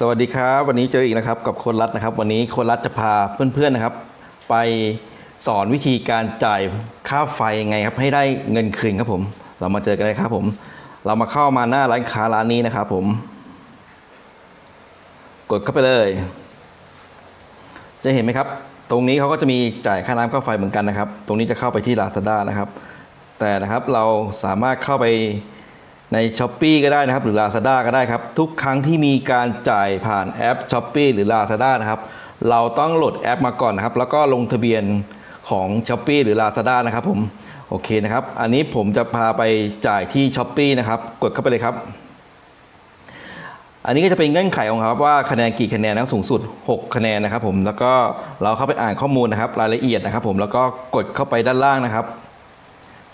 สวัสดีครับ วันนี้เจออีกนะครับกับโคนรัฐนะครับ วันนี้โคนรัฐจะพาเพื่อนๆนะครับ ไปสอนวิธีการจ่ายค่าไฟยังไงครับ ให้ได้เงินคืนครับผม เรามาเจอกันเลยครับผม เรามาเข้ามาหน้าร้านค้าร้านนี้นะครับผม กดเข้าไปเลย จะเห็นไหมครับ ตรงนี้เขาก็จะมีจ่ายค่าน้ำค่าไฟเหมือนกันนะครับ ตรงนี้จะเข้าไปที่ Lazada นะครับ แต่นะครับเราสามารถเข้าไป ใน s h อ p e e ก็ได้นะครับ หรือ Lazada ก็ได้ครับ ทุกครั้งที่มีการจ่ายผ่านแอป s h อ p e e หรือ Lazada นะครับ เราต้องโหลดแอปมาก่อนนะครับ แล้วก็ลงทะเบียนของ s h อ p e e หรือ Lazada นะครับผมโอเคนะครับ อันนี้ผมจะพาไปจ่ายที่ s h อ p e e นะครับ กดเข้าไปเลยครับ อันนี้ก็จะเป็นเงื่อนไขของครับว่าคะแนนกี่คะแนนนะสูงสุด 6 คะแนนนะครับผมแล้วก็เราเข้าไปอ่านข้อมูลนะครับ รายละเอียดนะครับ ผมแล้วก็กดเข้าไปด้านล่างนะครับ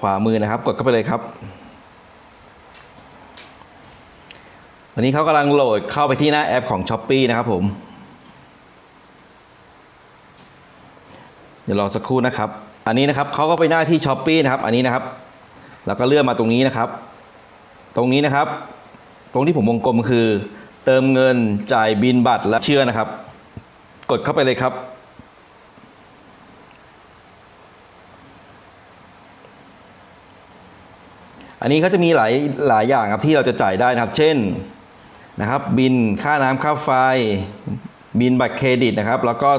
ขวามือนะครับ กดเข้าไปเลยครับ ตอนนี้เขากำลังโหลดเข้าไปที่หน้าแอปของ s h อ p e e นะครับผม เดี๋ยวรอสักครู่นะครับ อันนี้นะครับเขาก็ไปหน้าที่ s h อ p e e นะครับ อันนี้นะครับ แล้วก็เลื่อนมาตรงนี้นะครับ ตรงนี้นะครับ ตรงที่ผมวงกลมคือ เติมเงินจ่ายบินบัตรและเชื่อนะครับ กดเข้าไปเลยครับอันนี้เขาจะมีหลายหลายอย่างครับที่เราจะจ่ายได้นะครับ เช่น นะครับ บินค่าน้ำค่าไฟ บินบัตรเครดิตนะครับ แล้วก็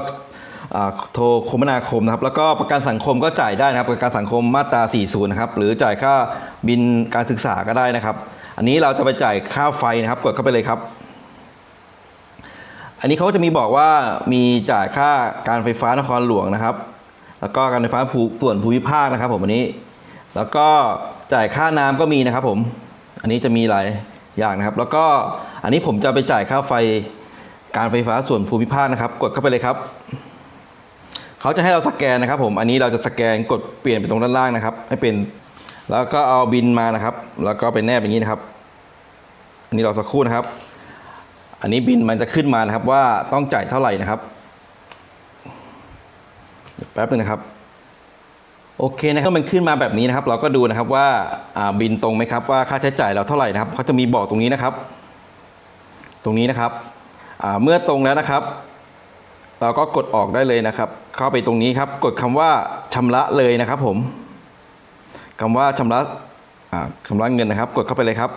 โทรคมนาคมนะครับ แล้วก็ประกันสังคมก็จ่ายได้นะครับประกันสังคมมาตรา 40 นะครับ หรือจ่ายค่าบินการศึกษาก็ได้นะครับ อันนี้เราจะไปจ่ายค่าไฟนะครับ กดเข้าไปเลยครับ อันนี้เขาจะมีบอกว่ามีจ่ายค่าการไฟฟ้านครหลวงนะครับ แล้วก็การไฟฟ้าภูส่วนภูมิภาคนะครับ ผมอันนี้ แล้วก็จ่ายค่าน้ำก็มีนะครับ ผม อันนี้จะมีหลาย ยางนะครับ แล้วก็อันนี้ผมจะไปจ่ายค่าไฟการไฟฟ้าส่วนภูมิภาคนะครับ กดเข้าไปเลยครับเขาจะให้เราสแกนนะครับ ผมอันนี้เราจะสแกนกดเปลี่ยนไปตรงด้านล่างนะครับ ให้เป็นแล้วก็เอาบินมานะครับ แล้วก็เป็นแนบอย่างนี้นะครับ อันนี้เราสักครู่นะครับ อันนี้บินมันจะขึ้นมานะครับว่าต้องจ่ายเท่าไหร่นะครับเดี๋ยวแป๊บนึงนะครับ โอเคนะครับมันขึ้นมาแบบนี้นะครับ เราก็ดูนะครับว่าบินตรงไหมครับว่าค่าใช้จ่ายเราเท่าไหร่นะครับเขาจะมีบอกตรงนี้นะครับ ตรงนี้นะครับเมื่อตรงแล้วนะครับ เราก็กดออกได้เลยนะครับ เข้าไปตรงนี้ครับ กดคำว่าชำระเลยนะครับ ผมคำว่าชำระอ่าชำระเงินนะครับ กดเข้าไปเลยครับ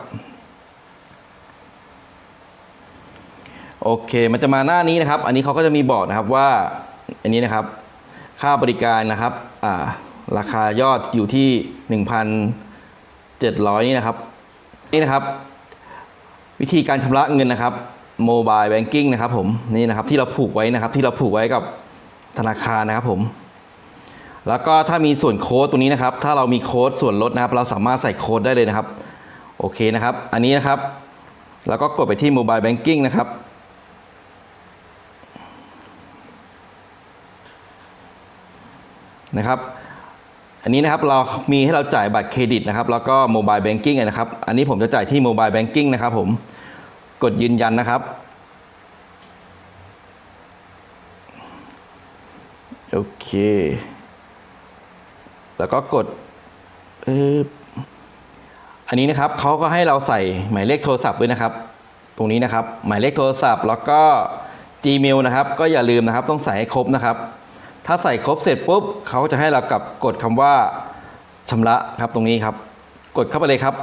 โอเค มันจะมาหน้านี้นะครับ อันนี้เขาก็จะมีบอกนะครับว่า อันนี้นะครับ ค่าบริการนะครับ อ่า ราคายอดอยู่ที่ 1,700 นี่นะครับ นี่นะครับ วิธีการชำระเงินนะครับโมบายแบงกิ้งนะครับผมนี่นะครับที่เราผูกไว้นะครับ ที่เราผูกไว้กับธนาคารนะครับผม แล้วก็ถ้ามีส่วนโค้ดตรงนี้นะครับ ถ้าเรามีโค้ดส่วนลดนะครับ เราสามารถใส่โค้ดได้เลยนะครับโอเคนะครับ อันนี้นะครับ แล้วก็กดไปที่โมบายแบงกิ้งนะครับนะครับ อันนี้นะครับเรามีให้เราจ่ายบัตรเครดิตนะครับแล้วก็โมบายแบงกิ้งนะครับ อันนี้ผมจะจ่ายที่โมบายแบงกิ้งนะครับผมกดยืนยันนะครับ โอเค แล้วก็กดอออันนี้นะครับเขาก็ให้เราใส่หมายเลขโทรศัพท์ด้วยนะครับ ตรงนี้นะครับ หมายเลขโทรศัพท์ แล้วก็ Gmail นะครับ ก็อย่าลืมนะครับ ต้องใส่ให้ครบนะครับ ถ้าใส่ครบเสร็จปุ๊บเขาจะให้เรากลับกดคำว่าชำระครับตรงนี้ครับ กดเข้าไปเลยครับ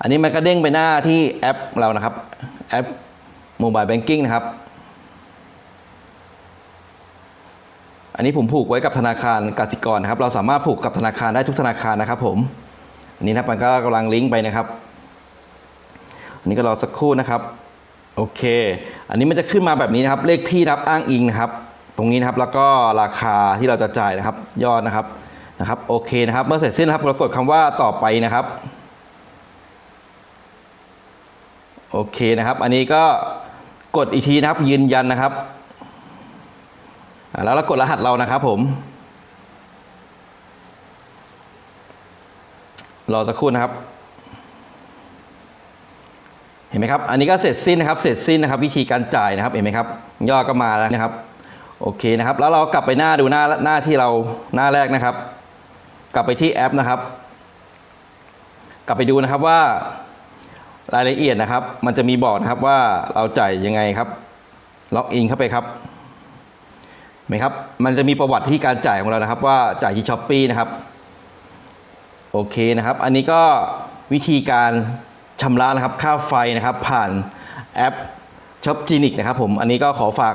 อันนี้มันก็เด้งไปหน้าที่แอปเรานะครับ แอปโมบายแบงกิ้งนะครับ อันนี้ผมผูกไว้กับธนาคารกสิกรนะครับ เราสามารถผูกกับธนาคารได้ทุกธนาคารนะครับ ผม อันนี้นะมันก็กำลังลิงก์ไปนะครับ อันนี้ก็รอสักครู่นะครับ โอเค อันนี้มันจะขึ้นมาแบบนี้นะครับ เลขที่นะครับอ้างอิงนะครับ ตรงนี้นะครับ แล้วก็ราคาที่เราจะจ่ายนะครับ ยอดนะครับ นะครับ โอเคนะครับ เมื่อเสร็จสิ้นนะครับ เรากดคำว่าต่อไปนะครับ โอเคนะครับ อันนี้ก็กดอีกทีนะครับ ยืนยันนะครับ แล้วเรากดรหัสเรานะครับ ผม รอสักครู่นะครับ เห็นไหมครับ อันนี้ก็เสร็จสิ้นนะครับ เสร็จสิ้นนะครับ วิธีการจ่ายนะครับ เห็นไหมครับ ยอดก็มาแล้วนะครับ โอเคนะครับ แล้วเรากลับไปหน้าดูหน้าหน้าที่เราหน้าแรกนะครับ กลับไปที่แอปนะครับ กลับไปดูนะครับว่ารายละเอียดนะครับ มันจะมีบอกนะครับว่าเราจ่ายยังไงครับ ล็อกอินเข้าไปครับเห็นไหมครับ มันจะมีประวัติที่การจ่ายของเรานะครับ ว่าจ่ายที่ช้อปปีนะครับ โอเคนะครับ อันนี้ก็วิธีการ ชำระนะครับค่าไฟนะครับผ่านแอปช็อปจีนิกนะครับผมอันนี้ก็ขอฝาก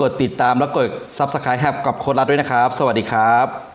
กดติดตามแล้วกด Subscribe ให้กับโค้ดรัฐด้วยนะครับ สวัสดีครับ